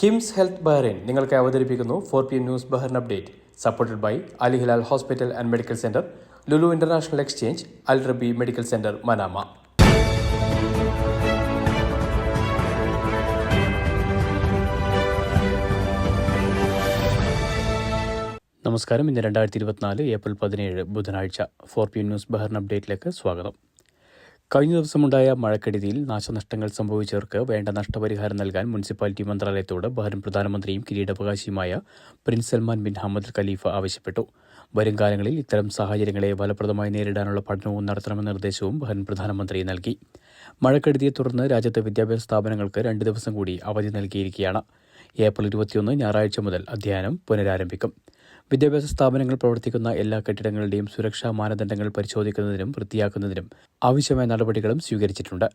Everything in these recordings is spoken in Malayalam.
കിംസ് ഹെൽത്ത് ബഹ്റൈൻ നിങ്ങൾക്ക് അവതരിപ്പിക്കുന്നു four P M news Bahrain update supported by Ali Hilal hospital and medical centre Lulu international exchange Al Rabi medical centre Manama. നമസ്കാരം. ഇന്ന് രണ്ടായിരത്തി ഇരുപത്തിനാല് ഏപ്രിൽ പതിനേഴ് ബുധനാഴ്ച. Four P M news Bahrain അപ്ഡേറ്റിലേക്ക് സ്വാഗതം. കഴിഞ്ഞ ദിവസമുണ്ടായ മഴക്കെടുതിയിൽ നാശനഷ്ടങ്ങൾ സംഭവിച്ചവർക്ക് വേണ്ട നഷ്ടപരിഹാരം നൽകാൻ മുനിസിപ്പാലിറ്റി മന്ത്രാലയത്തോട് ബഹ്റിൻ പ്രധാനമന്ത്രിയും കിരീടാവകാശിയുമായ prince Salman bin Hamad Khalifa ആവശ്യപ്പെട്ടു. വരും കാലങ്ങളിൽ ഇത്തരം സാഹചര്യങ്ങളെ ഫലപ്രദമായി നേരിടാനുള്ള പഠനവും നടത്തണമെന്ന നിർദ്ദേശവും ബഹ്റിൻ പ്രധാനമന്ത്രി നൽകി. മഴക്കെടുതിയെ തുടർന്ന് രാജ്യത്തെ വിദ്യാഭ്യാസ സ്ഥാപനങ്ങൾക്ക് രണ്ട് ദിവസം കൂടി അവധി നൽകിയിരിക്കുകയാണ്. ഏപ്രിൽ ഇരുപത്തിയൊന്ന് ഞായറാഴ്ച മുതൽ അധ്യയനം പുനരാരംഭിക്കും. വിദ്യാഭ്യാസ സ്ഥാപനങ്ങൾ പ്രവർത്തിക്കുന്ന എല്ലാ കെട്ടിടങ്ങളുടെയും സുരക്ഷാ മാനദണ്ഡങ്ങൾ പരിശോധിക്കുന്നതിനും വൃത്തിയാക്കുന്നതിനും ആവശ്യമായ നടപടികളും സ്വീകരിച്ചിട്ടുണ്ട്.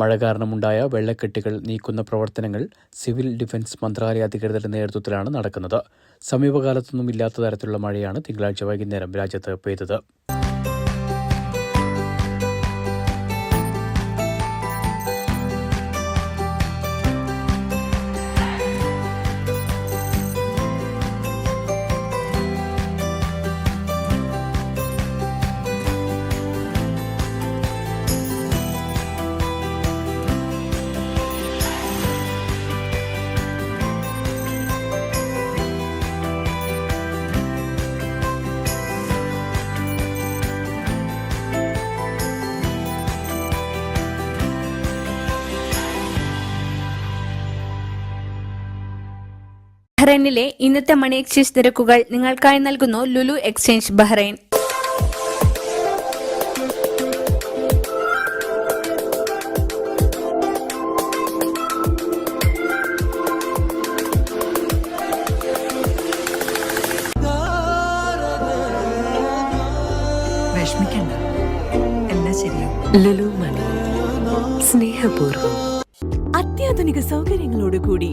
മഴ കാരണമുണ്ടായ വെള്ളക്കെട്ടുകൾ നീക്കുന്ന പ്രവർത്തനങ്ങൾ സിവിൽ ഡിഫൻസ് മന്ത്രാലയ അധികൃതരുടെ നേതൃത്വത്തിലാണ് നടക്കുന്നത്. സമീപകാലത്തൊന്നും ഇല്ലാത്ത തരത്തിലുള്ള മഴയാണ് തിങ്കളാഴ്ച വൈകുന്നേരം രാജ്യത്ത് പെയ്തത്. ബഹ്റൈനിലെ ഇന്നത്തെ മണി എക്സ്ചേഞ്ച് നിരക്കുകൾ നിങ്ങൾക്കായി നൽകുന്നു ലുലു എക്സ്ചേഞ്ച് ബഹ്റൈൻ. വിഷമിക്കണ്ട. എല്ലാം ശരിയാവും. ലുലു മണി. സ്നേഹപൂർവം. അത്യാധുനിക സൗകര്യങ്ങളോടുകൂടി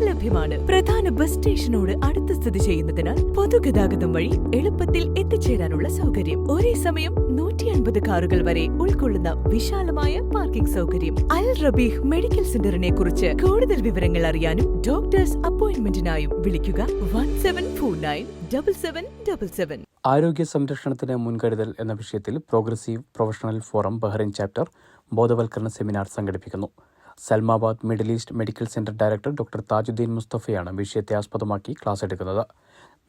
ലഭ്യമാണ്. പ്രധാന ബസ് സ്റ്റേഷനോട് അടുത്ത് സ്ഥിതി ചെയ്യുന്നതിനാൽ പൊതുഗതാഗതം വഴി എളുപ്പത്തിൽ എത്തിച്ചേരാനുള്ള സൗകര്യം. ഒരേ സമയം നൂറ്റി അൻപത് കാറുകൾ വരെ ഉൾക്കൊള്ളുന്ന വിശാലമായ പാർക്കിംഗ് സൗകര്യം. അൽ റബീഹ് മെഡിക്കൽ സെന്ററിനെ കുറിച്ച് കൂടുതൽ വിവരങ്ങൾ അറിയാനും ഡോക്ടേഴ്സ് അപ്പോയിന്റ്മെന്റിനായും വിളിക്കുക one seven four nine double seven double seven. ആരോഗ്യ സംരക്ഷണത്തിന് മുൻകരുതൽ എന്ന വിഷയത്തിൽ progressive professional forum Bahrain chapter ബോധവൽക്കരണ സെമിനാർ സംഘടിപ്പിക്കുന്നു. Salmabad Middle East medical centre director doctor Tajuddin മുസ്തഫയാണ് വിഷയത്തെ ആസ്പദമാക്കി ക്ലാസ് എടുക്കുന്നത്.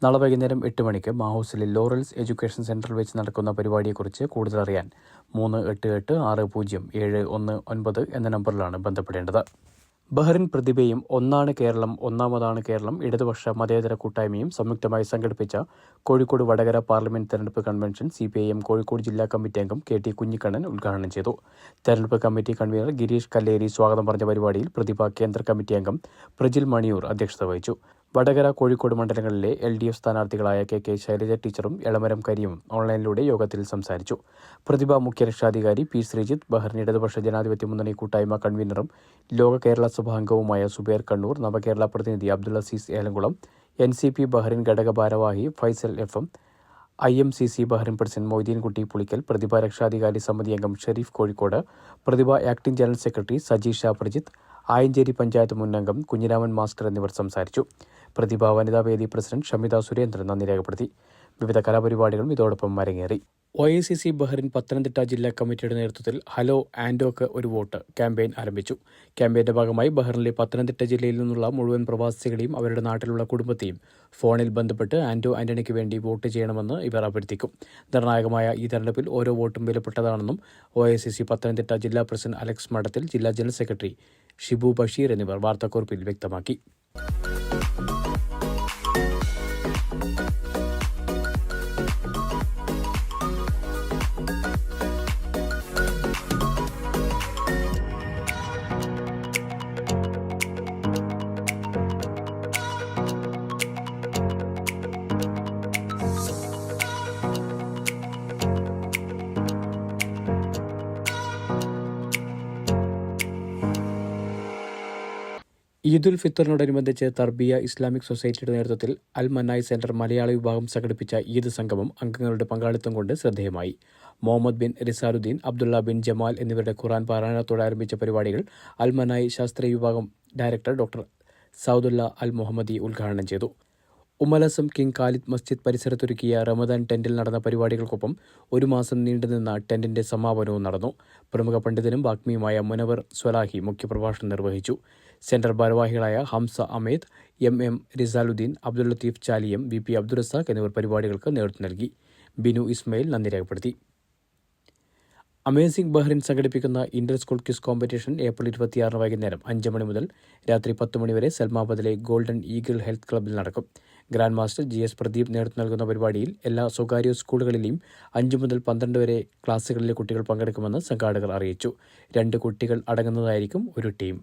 നാളെ വൈകുന്നേരം എട്ട് മണിക്ക് മാഹൂസിലെ ലോറൽസ് എഡ്യൂക്കേഷൻ സെന്ററിൽ വെച്ച് നടക്കുന്ന പരിപാടിയെക്കുറിച്ച് കൂടുതൽ അറിയാൻ മൂന്ന് എട്ട് എട്ട് ആറ് പൂജ്യം ഏഴ് ഒന്ന് ഒൻപത് എന്ന നമ്പറിലാണ് ബന്ധപ്പെടേണ്ടത്. ബഹ്റിൻ പ്രതിഭയും ഒന്നാണ് കേരളം ഒന്നാമതാണ് കേരളം ഇടതുപക്ഷ മതേതര കൂട്ടായ്മയും സംയുക്തമായി സംഘടിപ്പിച്ച കോഴിക്കോട് വടകര പാർലമെന്റ് തെരഞ്ഞെടുപ്പ് convention C P I M Kozhikode ജില്ലാ കമ്മിറ്റി അംഗം കെ ടി കുഞ്ഞിക്കണ്ണൻ ഉദ്ഘാടനം ചെയ്തു. തെരഞ്ഞെടുപ്പ് കമ്മിറ്റി കൺവീനർ ഗിരീഷ് കല്ലേരി സ്വാഗതം പറഞ്ഞ പരിപാടിയിൽ പ്രതിഭ കേന്ദ്ര കമ്മിറ്റി അംഗം പ്രജിൽ മണിയൂർ അധ്യക്ഷത വഹിച്ചു. വടകര കോഴിക്കോട് മണ്ഡലങ്ങളിലെ എൽ ഡി എഫ് സ്ഥാനാർത്ഥികളായ കെ കെ ശൈലജ ടീച്ചറും എളമരം കരിയും ഓൺലൈനിലൂടെ യോഗത്തിൽ സംസാരിച്ചു. പ്രതിഭ മുഖ്യ രക്ഷാധികാരി പി ശ്രീജിത്ത് ബഹ്റിൻ ഇടതുപക്ഷ ജനാധിപത്യ മുന്നണി കൂട്ടായ്മ കൺവീനറും ലോക കേരള സഭാംഗവുമായ സുബേർ കണ്ണൂർ നവകേരള പ്രതിനിധി Abdul Aziz Elamkulam N C P Bahrain ഘടക ഭാരവാഹി Faisal F M I M C C Bahrain president Moideenkutty Pulikkal Prathibha രക്ഷാധികാരി സമിതി അംഗം Sharif Kozhikode Prathibha acting general secretary Sajeesha Prajith Ayancheri panchayat മുന്നംഗം Kunhiraman മാസ്കർ എന്നിവർ സംസാരിച്ചു. പ്രതിഭ വനിതാ വേദി പ്രസിഡന്റ് ഷമിത സുരേന്ദ്രൻ നന്ദി രേഖപ്പെടുത്തി. വിവിധ കലാപരിപാടികളും ഇതോടൊപ്പം അരങ്ങേറി. O I C C Bahrain Pathanamthitta ജില്ലാ കമ്മിറ്റിയുടെ നേതൃത്വത്തിൽ ഹലോ ആൻഡോക്ക് ഒരു വോട്ട് ക്യാമ്പയിൻ ആരംഭിച്ചു. ക്യാമ്പയിന്റെ ഭാഗമായി ബഹ്റിനിലെ പത്തനംതിട്ട ജില്ലയിൽ നിന്നുള്ള മുഴുവൻ പ്രവാസികളെയും അവരുടെ നാട്ടിലുള്ള കുടുംബത്തെയും ഫോണിൽ ബന്ധപ്പെട്ട് ആൻഡോ ആന്റണിക്ക് വേണ്ടി വോട്ട് ചെയ്യണമെന്ന് ഇവർ അഭ്യർത്ഥിക്കും. നിർണായകമായ ഈ തെരഞ്ഞെടുപ്പിൽ ഓരോ വോട്ടും വിലപ്പെട്ടതാണെന്നും ഒ സി സി പത്തനംതിട്ട ജില്ലാ പ്രസിഡന്റ് അലക്സ് മഠത്തിൽ ജില്ലാ ജനറൽ സെക്രട്ടറി ഷിബു ബഷീർ എന്നിവർ വാർത്താക്കുറിപ്പിൽ വ്യക്തമാക്കി ഈദുൽ ഫിത്തറിനോടനുബന്ധിച്ച് തർബിയ ഇസ്ലാമിക് സൊസൈറ്റിയുടെ നേതൃത്വത്തിൽ അൽ മന്നായി സെന്റർ മലയാള വിഭാഗം സംഘടിപ്പിച്ച ഈദ് സംഗമം അംഗങ്ങളുടെ പങ്കാളിത്തം കൊണ്ട് ശ്രദ്ധേയമായി. മുഹമ്മദ് ബിൻ റിസാറുദ്ദീൻ അബ്ദുള്ള ബിൻ ജമാൽ എന്നിവരുടെ ഖുറാൻ പാരായണത്തോടെ ആരംഭിച്ച പരിപാടികൾ അൽ മനായ് ശാസ്ത്രീയ വിഭാഗം ഡയറക്ടർ ഡോക്ടർ സൗദുല്ല അൽ മുഹമ്മദി ഉദ്ഘാടനം ചെയ്തു. ഉമലസം കിങ് ഖാലിദ് മസ്ജിദ് പരിസരത്തൊരുക്കിയ റമദാൻ ടെന്റിൽ നടന്ന പരിപാടികൾക്കൊപ്പം ഒരു മാസം നീണ്ടുനിന്ന ടെന്റിന്റെ സമാപനവും നടന്നു. പ്രമുഖ പണ്ഡിതനും വാഗ്മിയുമായ മുനവർ സ്വലാഹി മുഖ്യപ്രഭാഷണം നിർവഹിച്ചു. സെന്റർ ഭാരവാഹികളായ Hamza Ahmed M M Rizaluddin Abdul Latheef Chaliyam V P Abdurazak എന്നിവർ പരിപാടികൾക്ക് നേതൃത്വം നൽകി. ബിനു ഇസ്മയിൽ നന്ദി രേഖപ്പെടുത്തി. അമേസിംഗ് ബഹ്റിൻ സംഘടിപ്പിക്കുന്ന inter school quiz competition April ഇരുപത്തിയാറിന് വൈകുന്നേരം അഞ്ച് മണി മുതൽ രാത്രി പത്ത് മണി വരെ സൽമാബാദിലെ ഗോൾഡൻ ഈഗിൾ ഹെൽത്ത് ക്ലബ്ബിൽ നടക്കും. Grand master G S Pradeep നേതൃത്വം നൽകുന്ന പരിപാടിയിൽ എല്ലാ സ്വകാര്യ സ്കൂളുകളിലെയും അഞ്ച് മുതൽ പന്ത്രണ്ട് വരെ ക്ലാസ്സുകളിലെ കുട്ടികൾ പങ്കെടുക്കുമെന്ന് സംഘാടകർ അറിയിച്ചു. രണ്ട് കുട്ടികൾ അടങ്ങുന്നതായിരിക്കും ഒരു ടീം.